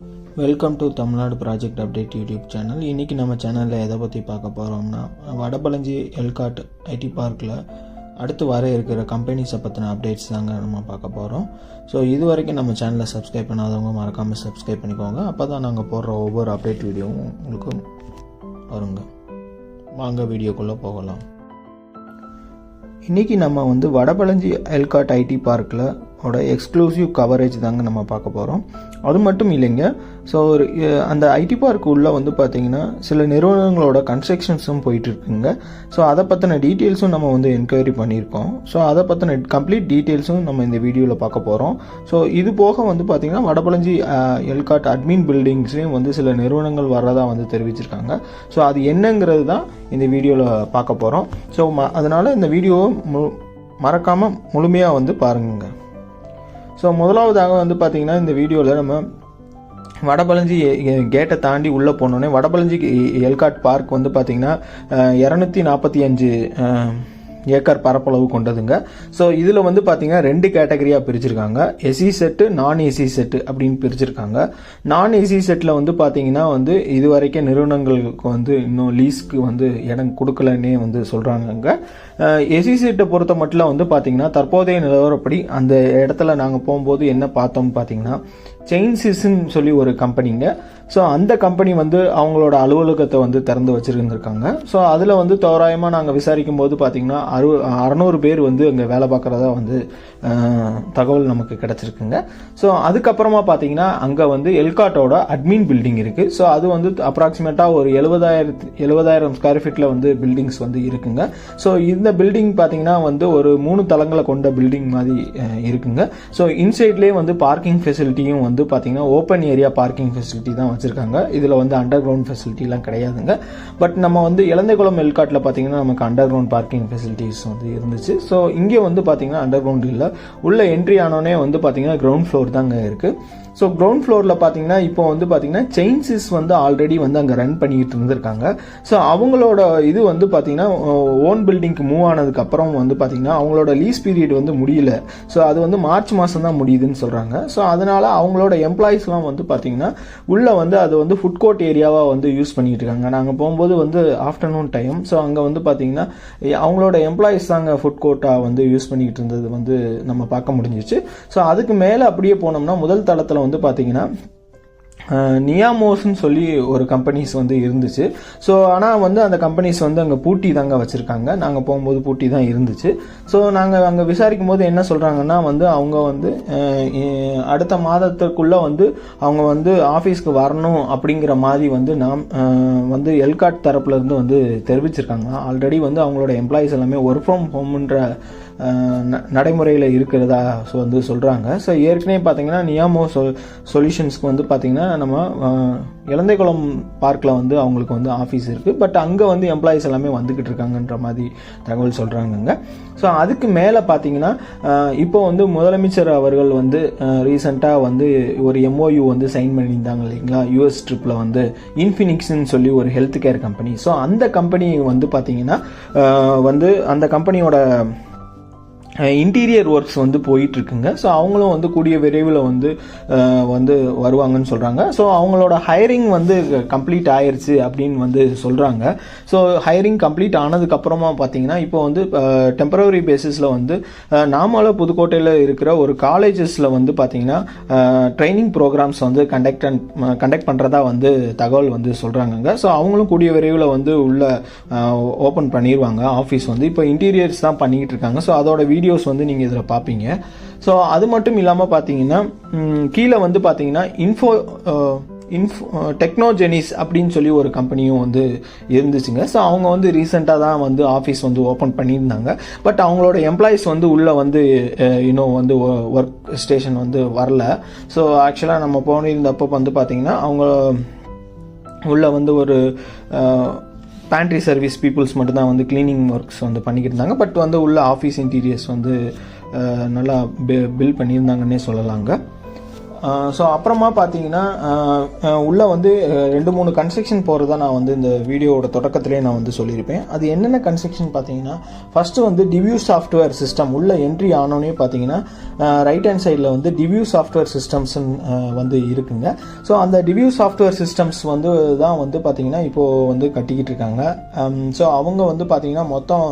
Welcome to Tamil Nadu project update YouTube channel இன்றைக்கி நம்ம சேனலில் எதை பற்றி பார்க்க போகிறோம்னா வடபழஞ்சி எல்காட் ஐடி பார்க்கில் அடுத்து வர இருக்கிற கம்பெனிஸை பற்றின அப்டேட்ஸ் தாங்க நம்ம பார்க்க போகிறோம் ஸோ இது வரைக்கும் நம்ம சேனலை சப்ஸ்கிரைப் பண்ணாதவங்க மறக்காமல் சப்ஸ்கிரைப் பண்ணிக்கோங்க. அப்போ தான் நாங்கள் போடுற ஒவ்வொரு அப்டேட் வீடியோவும் உங்களுக்கு வருங்க. வாங்க வீடியோக்குள்ளே போகலாம். இன்றைக்கி நம்ம வந்து வடபழஞ்சி எல்காட் ஐடி பார்க்கில் ஓட எக்ஸ்க்ளூசிவ் கவரேஜ் தாங்க நம்ம பார்க்க போகிறோம் அது மட்டும் இல்லைங்க ஸோ ஒரு அந்த ஐடி பார்க் உள்ளே வந்து பார்த்தீங்கன்னா சில நிறுவனங்களோட கன்ஸ்ட்ரக்ஷன்ஸும் போயிட்டுருக்குங்க. ஸோ அதை பற்றின டீட்டெயில்ஸும் நம்ம வந்து என்கொயரி பண்ணியிருக்கோம். ஸோ அதை பற்றின கம்ப்ளீட் டீட்டெயில்ஸும் நம்ம இந்த வீடியோவில் பார்க்க போகிறோம் ஸோ இது போக வந்து பார்த்திங்கன்னா வடபழஞ்சி எல்காட் அட்மின் பில்டிங்ஸ்லேயும் வந்து சில நிறுவனங்கள் வர்றதா வந்து தெரிவிச்சிருக்காங்க. ஸோ அது என்னங்கிறது தான் இந்த வீடியோவில் பார்க்க போகிறோம் ஸோ ம அதனால் இந்த வீடியோவை மு மறக்காமல் முழுமையாக வந்து பாருங்க ஸோ முதலாவதாக வந்து பார்த்திங்கன்னா இந்த வீடியோவில் நம்ம வடபழஞ்சி கேட்டை தாண்டி உள்ளே போனோடனே வடபழஞ்சி எல்காட் பார்க் வந்து பார்த்தீங்கன்னா இரநூத்தி நாற்பத்தி அஞ்சு ஏக்கர் பரப்பளவு கொண்டதுங்க. ஸோ இதில் வந்து பார்த்தீங்கன்னா ரெண்டு கேட்டகரியாக பிரிச்சிருக்காங்க. SC set non AC set அப்படின்னு பிரிச்சிருக்காங்க. நான் ஏசி செட்டில் வந்து பார்த்தீங்கன்னா வந்து இது வரைக்கும் நிறுவனங்களுக்கு வந்து இன்னும் லீஸ்க்கு வந்து இடம் கொடுக்கலன்னே வந்து சொல்கிறாங்க எஸ்சி செட்டை பொறுத்த மட்டும் வந்து பார்த்தீங்கன்னா தற்போதைய நிலவரப்படி அந்த இடத்துல நாங்கள் போகும்போது என்ன பார்த்தோம்னு பார்த்தீங்கன்னா செயின்சிஸ்ன்னு சொல்லி ஒரு கம்பெனிங்க ஸோ அந்த கம்பெனி வந்து அவங்களோட அலுவலகத்தை வந்து திறந்து வச்சுருந்துருக்காங்க. ஸோ அதில் வந்து தோராயமாக நாங்கள் விசாரிக்கும் போது பார்த்திங்கன்னா அறு அறநூறு பேர் வந்து அங்கே வேலை பார்க்குறதா வந்து தகவல் நமக்கு கிடச்சிருக்குங்க. ஸோ அதுக்கப்புறமா பார்த்தீங்கன்னா அங்கே வந்து எல்காட்டோட அட்மின் பில்டிங் இருக்குது ஸோ அது வந்து அப்ராக்சிமேட்டாக ஒரு எழுபதாயிரத்து எழுபதாயிரம் ஸ்கொயர் ஃபீட்டில் வந்து பில்டிங்ஸ் வந்து இருக்குங்க. ஸோ இந்த பில்டிங் பார்த்திங்கன்னா வந்து ஒரு மூணு தளங்களை கொண்ட பில்டிங் மாதிரி இருக்குங்க. ஸோ இன்சைட்லேயே வந்து பார்க்கிங் ஃபெசிலிட்டியும் வந்து பார்த்திங்கன்னா ஓப்பன் ஏரியா பார்க்கிங் ஃபெசிலிட்டி தான் வச்சுருக்காங்க இதில் வந்து அண்டர் கிரவுண்ட் ஃபெசிலிட்டிலாம் கிடையாதுங்க. பட் நம்ம வந்து இளந்தைக்குளம் எல்காட்டில் பார்த்தீங்கன்னா நமக்கு அண்டர் கிரவுண்ட் பார்க்கிங் ஃபெசிலிட்டிஸ் வந்து இருந்துச்சு. ஸோ இங்கே வந்து பார்த்தீங்கன்னா அண்டர் கிரவுண்ட் இல்லை. உள்ள என்ட்ரி ஆனோடனே வந்து பார்த்தீங்கன்னா கிரவுண்ட் ஃப்ளோர் தாங்க இருக்குது ஸோ கிரவுண்ட் ஃப்ளோரில் பார்த்தீங்கன்னா இப்போ வந்து பார்த்தீங்கன்னா செயின்சிஸ் வந்து ஆல்ரெடி வந்து அங்கே ரன் பண்ணிக்கிட்டு இருந்திருக்காங்க. ஸோ அவங்களோட இது வந்து பார்த்தீங்கன்னா ஓன் பில்டிங்க்கு மூவ் ஆனதுக்கப்புறம் வந்து பார்த்தீங்கன்னா அவங்களோட லீஸ் பீரியட் வந்து முடியல. ஸோ அது வந்து மார்ச் மாதம் தான் முடியுதுன்னு சொல்கிறாங்க ஸோ அதனால் அவங்களோட எம்ப்ளாயீஸ்லாம் வந்து பார்த்தீங்கன்னா உள்ளே வந்து அது வந்து ஃபுட் கோர்ட் ஏரியாவாக வந்து யூஸ் பண்ணிகிட்டு இருக்காங்க. நாங்கள் போகும்போது வந்து ஆஃப்டர்நூன் டைம் ஸோ அங்கே வந்து பார்த்தீங்கன்னா அவங்களோட எம்ப்ளாயீஸ் தாங்க ஃபுட் கோர்ட்டாக வந்து யூஸ் பண்ணிக்கிட்டு இருந்தது வந்து நம்ம பார்க்க முடிஞ்சிச்சு. ஸோ அதுக்கு மேலே அப்படியே போனோம்னா முதல் தளத்தில் வந்து பார்த்தீங்கன்னா நியாமோஸ்ன்னு சொல்லி ஒரு கம்பெனிஸ் வந்து இருந்துச்சு. ஸோ ஆனால் வந்து அந்த கம்பெனிஸ் வந்து அங்கே பூட்டி தாங்க வச்சுருக்காங்க. நாங்கள் போகும்போது பூட்டி தான் இருந்துச்சு. ஸோ நாங்கள் அங்கே விசாரிக்கும் போது என்ன சொல்கிறாங்கன்னா வந்து அவங்க வந்து அடுத்த மாதத்துக்குள்ளே வந்து அவங்க வந்து ஆஃபீஸ்க்கு வரணும் அப்படிங்கிற மாதிரி வந்து நாம் வந்து எல்காட் தரப்புலேருந்து வந்து தெரிவிச்சிருக்காங்க. ஆல்ரெடி வந்து அவங்களோட எம்ப்ளாயிஸ் எல்லாமே ஒர்க் ஃப்ரம் ஹோம்ன்ற நடைமுறையில் இருக்கிறதா ஸோ வந்து சொல்கிறாங்க ஸோ ஏற்கனவே பார்த்தீங்கன்னா நியாமோ சொ சொல்யூஷன்ஸ்க்கு வந்து பார்த்தீங்கன்னா நம்ம அஹ், இளந்தைக்குளம் பார்க்கில் வந்து அவங்களுக்கு வந்து ஆஃபீஸ் இருக்குது பட் அங்கே வந்து எம்ப்ளாயிஸ் எல்லாமே வந்துக்கிட்டு இருக்காங்கன்ற மாதிரி தகவல் சொல்கிறாங்கங்க ஸோ அதுக்கு மேலே பார்த்தீங்கன்னா இப்போ வந்து முதலமைச்சர் அவர்கள் வந்து ரீசெண்டாக வந்து ஒரு எம்ஓயு வந்து சைன் பண்ணியிருந்தாங்க இல்லைங்களா? யூஎஸ் ட்ரிப்பில் வந்து இன்ஃபினிக்ஸ்ன்னு சொல்லி ஒரு ஹெல்த் கேர் கம்பெனி ஸோ அந்த கம்பெனி வந்து பார்த்தீங்கன்னா வந்து அந்த கம்பெனியோட இன்டீரியர் ஒர்க்ஸ் வந்து போயிட்டு இருக்குங்க ஸோ அவங்களும் வந்து கூடிய விரைவில் வந்து வந்து வருவாங்கன்னு சொல்கிறாங்க ஸோ அவங்களோட ஹையரிங் வந்து கம்ப்ளீட் ஆயிடுச்சு அப்படின்னு வந்து சொல்கிறாங்க ஸோ ஹையரிங் கம்ப்ளீட் ஆனதுக்கப்புறமா பார்த்தீங்கன்னா இப்போ வந்து டெம்பரவரி பேசிஸில் வந்து நாமளும் புதுக்கோட்டையில் இருக்கிற ஒரு காலேஜஸில் வந்து பார்த்தீங்கன்னா ட்ரைனிங் ப்ரோக்ராம்ஸ் வந்து கண்டக்ட் கண்டக்ட் பண்ணுறதா வந்து தகவல் வந்து சொல்கிறாங்கங்க ஸோ அவங்களும் கூடிய விரைவில் வந்து உள்ள ஓப்பன் பண்ணிடுவாங்க ஆஃபீஸ் வந்து இப்போ இன்டீரியர்ஸ் தான் பண்ணிக்கிட்டு இருக்காங்க. ஸோ அதோட வீடியோஸ் வந்து நீங்கள் இதில் பார்ப்பீங்க ஸோ அது மட்டும் இல்லாமல் பார்த்தீங்கன்னா கீழே வந்து பார்த்தீங்கன்னா இன்ஃபோ இன்ஃபோ டெக்னோஜெனிஸ் அப்படின்னு சொல்லி ஒரு கம்பெனியும் வந்து இருந்துச்சுங்க. ஸோ அவங்க வந்து ரீசெண்டாக தான் வந்து ஆஃபீஸ் வந்து ஓப்பன் பண்ணியிருந்தாங்க. பட் அவங்களோட எம்ப்ளாயீஸ் வந்து உள்ளே வந்து இன்னும் வந்து ஒர்க் ஸ்டேஷன் வந்து வரல. ஸோ ஆக்சுவலாக நம்ம போனிருந்தப்போ வந்து பார்த்திங்கன்னா அவங்க உள்ள வந்து ஒரு பேண்ட்ரி சர்வீஸ் பீப்புள்ஸ் மட்டும்தான் வந்து க்ளீனிங் ஒர்க்ஸ் வந்து பண்ணிக்கிட்டு இருந்தாங்க. பட் வந்து உள்ள ஆஃபீஸ் இன்டீரியர்ஸ் வந்து நல்லா பில் பண்ணியிருந்தாங்கன்னே சொல்லலாங்க. ஸோ அப்புறமா பார்த்தீங்கன்னா உள்ளே வந்து ரெண்டு மூணு கன்ஸ்ட்ரக்ஷன் போகிறதா நான் வந்து இந்த வீடியோவோட தொடக்கத்திலே நான் வந்து சொல்லியிருப்பேன். அது என்னென்ன கன்ஸ்ட்ரக்ஷன் பார்த்தீங்கன்னா ஃபஸ்ட்டு வந்து டிவியூ சாஃப்ட்வேர் சிஸ்டம் உள்ள என்ட்ரி ஆனோடனே பார்த்தீங்கன்னா ரைட் ஹேண்ட் சைடில் வந்து டிவியூ சாஃப்ட்வேர் சிஸ்டம்ஸ்னு வந்து இருக்குங்க. ஸோ அந்த டிவியூ சாஃப்ட்வேர் சிஸ்டம்ஸ் வந்து தான் வந்து பார்த்தீங்கன்னா இப்போது வந்து கட்டிக்கிட்டு இருக்காங்க. ஸோ அவங்க வந்து பார்த்தீங்கன்னா மொத்தம்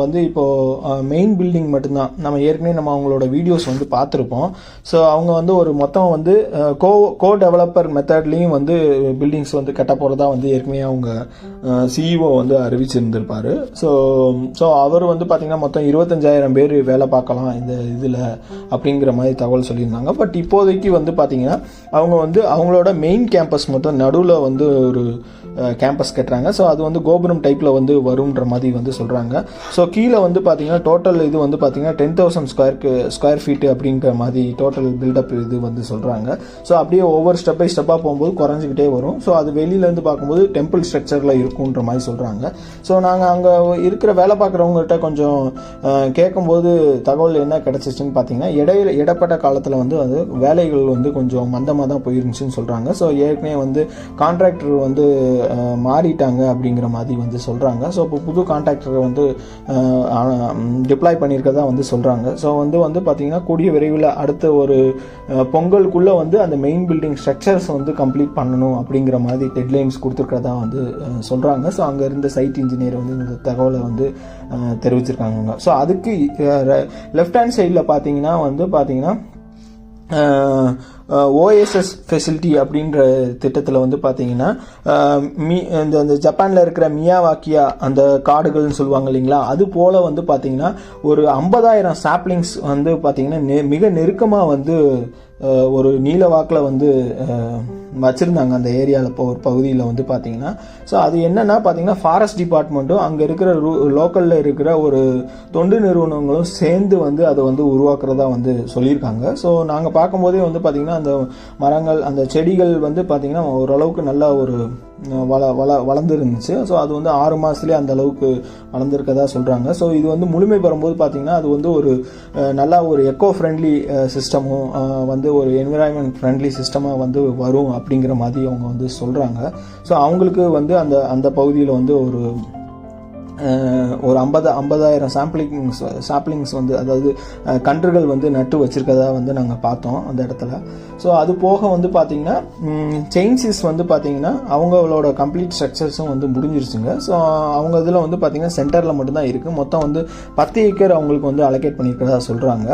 வந்து இப்போது மெயின் பில்டிங் மட்டும்தான். நம்ம ஏற்கனவே நம்ம அவங்களோட வீடியோஸ் வந்து பார்த்துருப்போம். ஸோ அவங்க வந்து ஒரு மொத்தம் வந்து கோ கோ டெவலப்பர் மெத்தட்லேயும் வந்து பில்டிங்ஸ் வந்து கட்ட போகிறதா வந்து ஏற்கனவே அவங்க சிஇஓ வந்து அறிவிச்சிருந்திருப்பார். ஸோ ஸோ அவர் வந்து பார்த்திங்கன்னா மொத்தம் இருபத்தஞ்சாயிரம் பேர் வேலை பார்க்கலாம் இந்த இதில் அப்படிங்கிற மாதிரி தகவல் சொல்லியிருந்தாங்க. பட் இப்போதைக்கு வந்து பார்த்திங்கன்னா அவங்க வந்து அவங்களோட மெயின் கேம்பஸ் மொத்தம் நடுவில் வந்து ஒரு கேம்பஸ் கட்டுறாங்க. ஸோ அது வந்து கோபுரம் டைப்பில் வந்து வரும்ன்ற மாதிரி வந்து சொல்கிறாங்க ஸோ கீழே வந்து பார்த்திங்கன்னா டோட்டல் இது வந்து பார்த்தீங்கன்னா டென் தௌசண்ட் ஸ்கொயர்க்கு ஸ்கொயர் ஃபீட் அப்படிங்கிற மாதிரி டோட்டல் பில்டப் இது வந்து சொல்கிறாங்க ஸோ அப்படியே ஒவ்வொரு ஸ்டெப் பை ஸ்டெப்பாக போகும்போது குறைஞ்சிக்கிட்டே வரும். ஸோ அது வெளியிலேருந்து பார்க்கும்போது டெம்பிள் ஸ்ட்ரக்சரில் இருக்குன்ற மாதிரி சொல்கிறாங்க ஸோ நாங்கள் அங்கே இருக்கிற வேலை பார்க்குறவங்ககிட்ட கொஞ்சம் கேட்கும்போது தகவல் என்ன கிடச்சிச்சின்னு பார்த்தீங்கன்னா இடையில இடப்பட்ட காலத்தில் வந்து அது வேலைகள் வந்து கொஞ்சம் மந்தமாக தான் போயிருந்துச்சுன்னு சொல்கிறாங்க ஸோ ஏற்கனவே வந்து கான்ட்ராக்டர் வந்து மாறிட்டாங்க அப்படிங்கிற மாதிரி வந்து சொல்கிறாங்க ஸோ இப்போ புது கான்ட்ராக்டரை வந்து டிப்ளாய் பண்ணியிருக்கதா வந்து சொல்கிறாங்க ஸோ வந்து வந்து பார்த்திங்கன்னா கூடிய விரைவில் அடுத்த ஒரு அஹ், பொங்கலுக்குள்ளே வந்து அந்த மெயின் பில்டிங் ஸ்ட்ரக்சர்ஸ் வந்து கம்ப்ளீட் பண்ணணும் அப்படிங்கிற மாதிரி டெட்லைன்ஸ் கொடுத்துருக்கிறதா வந்து சொல்கிறாங்க ஸோ அங்கே இருந்த சைட் இன்ஜினியர் வந்து இந்த தகவலை வந்து தெரிவிச்சிருக்காங்க. ஸோ அதுக்கு லெஃப்ட் ஹேண்ட் சைடில் பார்த்தீங்கன்னா வந்து பார்த்தீங்கன்னா ஓஎஸ்எஸ் ஃபெசிலிட்டி அப்படின்ற திட்டத்தில் வந்து பார்த்தீங்கன்னா மீ இந்த இந்த ஜப்பானில் இருக்கிற மியாவாக்கியா அந்த காடுகள்னு சொல்லுவாங்க இல்லைங்களா? அது போல் வந்து பார்த்தீங்கன்னா ஒரு ஐம்பதாயிரம் சாப்ளிங்ஸ் வந்து பார்த்தீங்கன்னா நெ- மிக நெருக்கமாக வந்து ஒரு நீல வாக்கில் வந்து வச்சுருந்தாங்க அந்த ஏரியாவில் இப்போ ஒரு பகுதியில் வந்து பார்த்தீங்கன்னா ஸோ அது என்னென்னா பார்த்தீங்கன்னா ஃபாரஸ்ட் டிபார்ட்மெண்ட்டும் அங்கே இருக்கிற ரூ லோக்கலில் இருக்கிற ஒரு தொண்டு நிறுவனங்களும் சேர்ந்து வந்து அதை வந்து உருவாக்குறதா வந்து சொல்லியிருக்காங்க. ஸோ நாங்கள் பார்க்கும்போதே வந்து பார்த்தீங்கன்னா அந்த மரங்கள் அந்த செடிகள் வந்து பார்த்திங்கன்னா ஓரளவுக்கு நல்ல ஒரு வள வள வளர்ந்துருந்துச்சு. ஸோ அது வந்து ஆறு மாதத்துலேயே அந்த அளவுக்கு வளர்ந்துருக்கதா சொல்கிறாங்க ஸோ இது வந்து முழுமை பெறும்போது பார்த்திங்கன்னா அது வந்து ஒரு நல்லா ஒரு எக்கோ ஃப்ரெண்ட்லி சிஸ்டமும் வந்து ஒரு என்விரான்மெண்ட் ஃப்ரெண்ட்லி சிஸ்டமாக வந்து வரும் அப்படிங்கிற மாதிரி அவங்க வந்து சொல்கிறாங்க ஸோ அவங்களுக்கு வந்து அந்த அந்த பகுதியில் வந்து ஒரு ஒரு ஐம்பது ஐம்பதாயிரம் சாம்பிளிங்ஸ் சாப்ளிங்ஸ் வந்து அதாவது கன்றுகள் வந்து நட்டு வச்சுருக்கதா வந்து நாங்கள் பார்த்தோம் அந்த இடத்துல. ஸோ அது போக வந்து பார்த்திங்கன்னா செயின்சிஸ் வந்து பார்த்திங்கன்னா அவங்களோட கம்ப்ளீட் ஸ்ட்ரக்சர்ஸும் வந்து முடிஞ்சிருச்சுங்க. ஸோ அவங்க இதில் வந்து பார்த்திங்கன்னா சென்டரில் மட்டும்தான் இருக்குது மொத்தம் வந்து பத்து ஏக்கர் அவங்களுக்கு வந்து அலோகேட் பண்ணியிருக்கிறதா சொல்கிறாங்க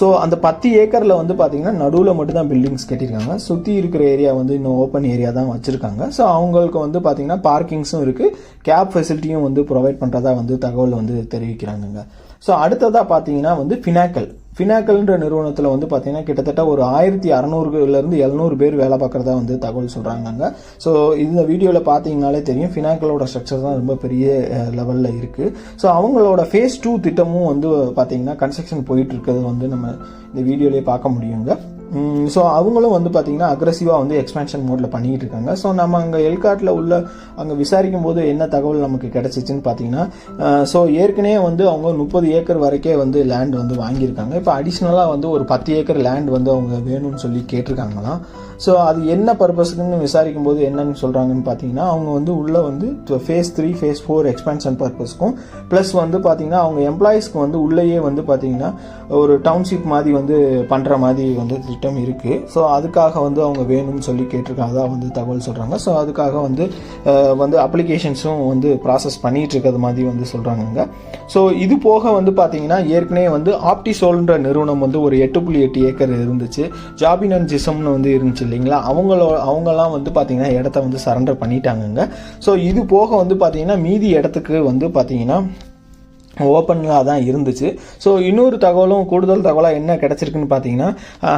ஸோ அந்த பத்து ஏக்கரில் வந்து பார்த்திங்கன்னா நடுவில் மட்டும்தான் பில்டிங்ஸ் கட்டியிருக்காங்க. சுற்றி இருக்கிற ஏரியா வந்து இன்னும் ஓப்பன் ஏரியா தான் வச்சுருக்காங்க. ஸோ அவங்களுக்கு வந்து பார்த்தீங்கன்னா பார்க்கிங்ஸும் இருக்குது கேப் ஃபெசிலிட்டியும் வந்து ப்ரொவைட் பண்ணுறாங்க பண்ணுறதா வந்து தகவல் வந்து தெரிவிக்கிறாங்கங்க. ஸோ அடுத்ததாக பார்த்தீங்கன்னா வந்து ஃபினாக்கல் ஃபினாக்கல்ன்ற நிறுவனத்தில் வந்து பார்த்தீங்கன்னா கிட்டத்தட்ட ஒரு ஆயிரத்தி அறநூறுலேருந்து எழுநூறு பேர் வேலை பார்க்குறதா வந்து தகவல் சொல்கிறாங்க ஸோ இந்த வீடியோவில் பார்த்தீங்கனாலே தெரியும். ஃபினாக்கலோட ஸ்ட்ரக்சர் தான் ரொம்ப பெரிய லெவலில் இருக்குது ஸோ அவங்களோட ஃபேஸ் டூ திட்டமும் வந்து பார்த்தீங்கன்னா கன்ஸ்ட்ரக்ஷன் போயிட்டு இருக்கிறது வந்து நம்ம இந்த வீடியோலேயே பார்க்க முடியுங்க. ஸோ அவங்களும் வந்து பார்த்திங்கன்னா அக்ரஸிவாக வந்து எக்ஸ்பேன்ஷன் மோடில் பண்ணிகிட்டு இருக்காங்க ஸோ நம்ம அங்கே எல்காட்டில் உள்ள அங்கே விசாரிக்கும் போது என்ன தகவல் நமக்கு கிடச்சிச்சின்னு பார்த்தீங்கன்னா ஸோ ஏற்கனவே வந்து அவங்க முப்பது ஏக்கர் வரைக்கே வந்து லேண்ட் வந்து வாங்கியிருக்காங்க. இப்போ அடிஷ்னலாக வந்து ஒரு பத்து ஏக்கர் லேண்ட் வந்து அவங்க வேணும்னு சொல்லி கேட்டிருக்காங்களாம். ஸோ அது என்ன பர்பஸ்க்குன்னு விசாரிக்கும் போது என்னன்னு சொல்கிறாங்கன்னு பார்த்தீங்கன்னா அவங்க வந்து உள்ளே வந்து phase three phase four expansion பர்பஸ்க்கும் plus வந்து பார்த்தீங்கன்னா அவங்க எம்ப்ளாயீஸ்க்கு வந்து உள்ளேயே வந்து பார்த்தீங்கன்னா ஒரு டவுன்ஷிப் மாதிரி வந்து பண்ணுற மாதிரி வந்து திட்டம் இருக்குது ஸோ அதுக்காக வந்து அவங்க வேணும்னு சொல்லி கேட்டிருக்காங்க. தான் வந்து தகவல் சொல்கிறாங்க ஸோ அதுக்காக வந்து வந்து அப்ளிகேஷன்ஸும் வந்து ப்ராசஸ் பண்ணிகிட்டு இருக்கிறது மாதிரி வந்து சொல்கிறாங்க ஸோ இது போக வந்து பார்த்தீங்கன்னா ஏற்கனவே வந்து ஆப்டிசோல்ன்ற நிறுவனம் வந்து ஒரு எட்டு புள்ளி எட்டு ஏக்கர் இருந்துச்சு. ஜாபின் அண்ட் ஜிசம்னு வந்து இருந்துச்சு இல்லைங்களா? அவங்களோ அவங்கெல்லாம் வந்து பார்த்தீங்கன்னா இடத்த வந்து சரண்டர் பண்ணிட்டாங்கங்க. ஸோ இது போக வந்து பார்த்தீங்கன்னா மீதி இடத்துக்கு வந்து பார்த்தீங்கன்னா ஓப்பனாக தான் இருந்துச்சு. ஸோ இன்னொரு தகவலும் கூடுதல் தகவலாக என்ன கிடச்சிருக்குன்னு பார்த்தீங்கன்னா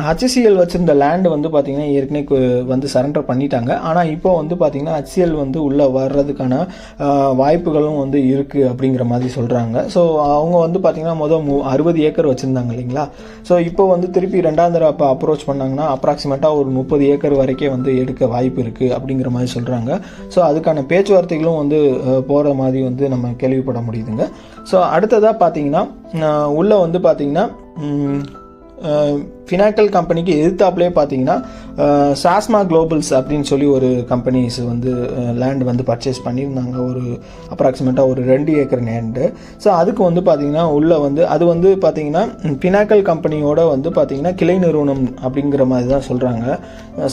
ஹச்சிசிஎல் வச்சுருந்த லேண்டு வந்து பார்த்தீங்கன்னா ஏற்கனவே வந்து சரண்டர் பண்ணிட்டாங்க. ஆனால் இப்போ வந்து பார்த்தீங்கன்னா ஹச்சிஎல் வந்து உள்ளே வர்றதுக்கான வாய்ப்புகளும் வந்து இருக்குது அப்படிங்கிற மாதிரி சொல்கிறாங்க ஸோ அவங்க வந்து பார்த்தீங்கன்னா மொதல் மு அறுபது ஏக்கர் வச்சுருந்தாங்க இல்லைங்களா? ஸோ இப்போ வந்து திருப்பி ரெண்டாம் தடவை அப்போ அப்ரோச் பண்ணாங்கன்னா அப்ராக்சிமேட்டாக ஒரு முப்பது ஏக்கர் வரைக்கே வந்து எடுக்க வாய்ப்பு இருக்குது அப்படிங்கிற மாதிரி சொல்கிறாங்க ஸோ அதுக்கான பேச்சுவார்த்தைகளும் வந்து போகிற மாதிரி வந்து நம்ம கேள்விப்பட முடியுதுங்க. ஸோ அடுத்ததாக பார்த்தீங்கன்னா உள்ளே வந்து பார்த்தீங்கன்னா ஃபினாக்கல் கம்பெனிக்கு எதிர்த்தாப்புலேயே பார்த்தீங்கன்னா சாஸ்மா குளோபல்ஸ் அப்படின்னு சொல்லி ஒரு கம்பெனிஸ் வந்து லேண்ட் வந்து பர்ச்சேஸ் பண்ணியிருந்தாங்க. ஒரு அப்ராக்சிமேட்டாக ஒரு ரெண்டு ஏக்கர் லேண்டு ஸோ அதுக்கு வந்து பார்த்திங்கன்னா உள்ளே வந்து அது வந்து பார்த்தீங்கன்னா ஃபினாக்கல் கம்பெனியோட வந்து பார்த்தீங்கன்னா கிளை நிறுவனம் அப்படிங்கிற மாதிரி தான் சொல்கிறாங்க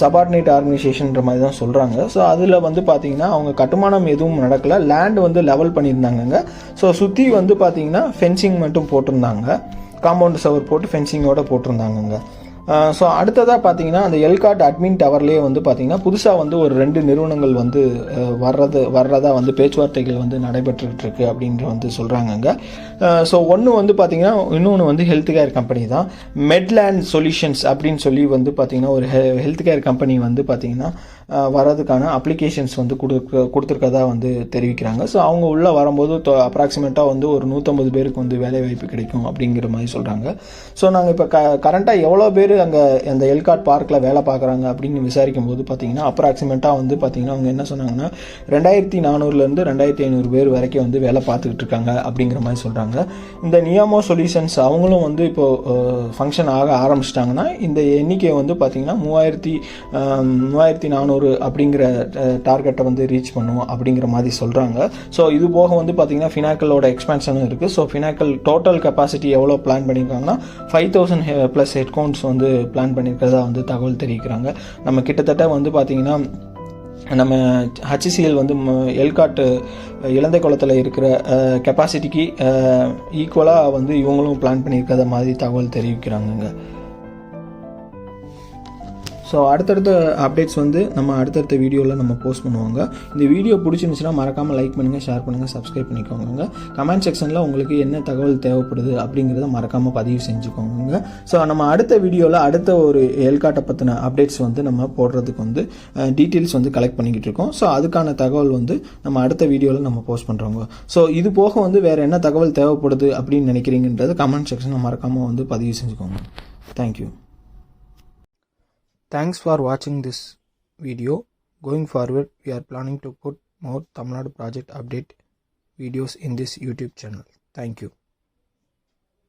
சபார்டினேட் ஆர்கனைசேஷன்ற மாதிரி தான் சொல்கிறாங்க ஸோ அதில் வந்து பார்த்தீங்கன்னா அவங்க கட்டுமானம் எதுவும் நடக்கல. லேண்ட் வந்து லெவல் பண்ணியிருந்தாங்கங்க. ஸோ சுற்றி வந்து பார்த்தீங்கன்னா ஃபென்சிங் மட்டும் போட்டிருந்தாங்க. காம்பவுண்ட் சவர் போட்டு ஃபென்சிங்கோட போட்டிருந்தாங்கங்க. ஸோ அடுத்ததாக பார்த்தீங்கன்னா அந்த எல்காட் அட்மின் டவர்லேயே வந்து பார்த்தீங்கன்னா புதுசாக வந்து ஒரு ரெண்டு நிறுவனங்கள் வந்து வர்றது வர்றதா வந்து பேச்சுவார்த்தைகள் வந்து நடைபெற்றுட்டு இருக்கு அப்படின்ற வந்து சொல்கிறாங்கங்க ஸோ ஒன்று வந்து பார்த்தீங்கன்னா இன்னொன்று வந்து ஹெல்த் கேர் கம்பெனி தான். மெட்லேண்ட் சொல்யூஷன்ஸ் அப்படின்னு சொல்லி வந்து பார்த்தீங்கன்னா ஒரு ஹெல்த் கேர் கம்பெனி வந்து பார்த்தீங்கன்னா வரதுக்கான வர்றதுக்கான அப்ளிகேஷன்ஸ் வந்து கொடுக்க கொடுத்துருக்கதா வந்து தெரிவிக்கிறாங்க. ஸோ அவங்க உள்ளே வரும்போது அப்ராக்சிமேட்டாக வந்து ஒரு நூற்றம்பது பேருக்கு வந்து வேலை வாய்ப்பு கிடைக்கும் அப்படிங்கிற மாதிரி சொல்கிறாங்க ஸோ நாங்கள் இப்போ க கரண்ட்டாக எவ்வளோ பேர் அங்கே அந்த எல்காட் பார்க்கில் வேலை பார்க்குறாங்க அப்படின்னு விசாரிக்கும் போது பார்த்தீங்கன்னா அப்ராக்சிமேட்டாக வந்து பார்த்தீங்கன்னா அவங்க என்ன சொன்னாங்கன்னா ரெண்டாயிரத்தி நானூறுலேருந்து ரெண்டாயிரத்தி ஐநூறு பேர் வரைக்கும் வந்து வேலை பார்த்துக்கிட்டு இருக்காங்க அப்படிங்கிற மாதிரி சொல்கிறாங்க இந்த நியாமோ சொல்யூஷன்ஸ் அவங்களும் வந்து இப்போது ஃபங்க்ஷன் ஆக ஆரம்பிச்சிட்டாங்கன்னா இந்த எண்ணிக்கை வந்து பார்த்தீங்கன்னா மூவாயிரத்தி மூவாயிரத்தி நானூறு அப்படிங்கிற டார்கெட்டை வந்து ரீச் பண்ணுவோம் அப்படிங்கிற மாதிரி சொல்கிறாங்க ஸோ இது போக வந்து பார்த்தீங்கன்னா ஃபினாக்கலோட எக்ஸ்பென்ஷனும் இருக்குது ஸோ ஃபினாக்கல் டோட்டல் கெப்பாசிட்டி எவ்வளோ பிளான் பண்ணியிருக்காங்கன்னா ஃபைவ் தௌசண்ட் ப்ளஸ் ஹெட்கவுண்ட்ஸ் வந்து பிளான் பண்ணியிருக்கிறதா வந்து தகவல் தெரிவிக்கிறாங்க. நம்ம கிட்டத்தட்ட வந்து பார்த்தீங்கன்னா நம்ம ஹச்சிசிஎல் வந்து ம- எல்காட்டு இலந்தை குளத்தில் இருக்கிற கெப்பாசிட்டிக்கு ஈக்குவலாக வந்து இவங்களும் பிளான் பண்ணியிருக்கிறத மாதிரி தகவல் தெரிவிக்கிறாங்கங்க. ஸோ அடுத்தடுத்த அப்டேட்ஸ் வந்து நம்ம அடுத்தடுத்த வீடியோவில் நம்ம போஸ்ட் பண்ணுவாங்க. இந்த வீடியோ பிடிச்சிருந்துச்சுன்னா மறக்காமல் லைக் பண்ணுங்கள் ஷேர் பண்ணுங்கள் சப்ஸ்கிரைப் பண்ணிக்கோங்க. கமெண்ட் செக்ஷனில் உங்களுக்கு என்ன தகவல் தேவைப்படுது அப்படிங்கிறத மறக்காமல் பதிவு செஞ்சுக்கோங்க. ஸோ நம்ம அடுத்த வீடியோவில் அடுத்த ஒரு எல்காட்டை பற்றின அப்டேட்ஸ் வந்து நம்ம போடுறதுக்கு வந்து டீட்டெயில்ஸ் வந்து கலெக்ட் பண்ணிக்கிட்டு இருக்கோம். ஸோ அதுக்கான தகவல் வந்து நம்ம அடுத்த வீடியோவில் நம்ம போஸ்ட் பண்ணுறோங்க ஸோ இது போக வந்து வேறு என்ன தகவல் தேவைப்படுது அப்படின்னு நினைக்கிறீங்கன்றது கமெண்ட் செக்ஷனில் மறக்காமல் வந்து பதிவு செஞ்சுக்கோங்க. Thank you Thanks for watching this video. Going forward, we are planning to put more Tamil Nadu project update videos in this YouTube channel. Thank you.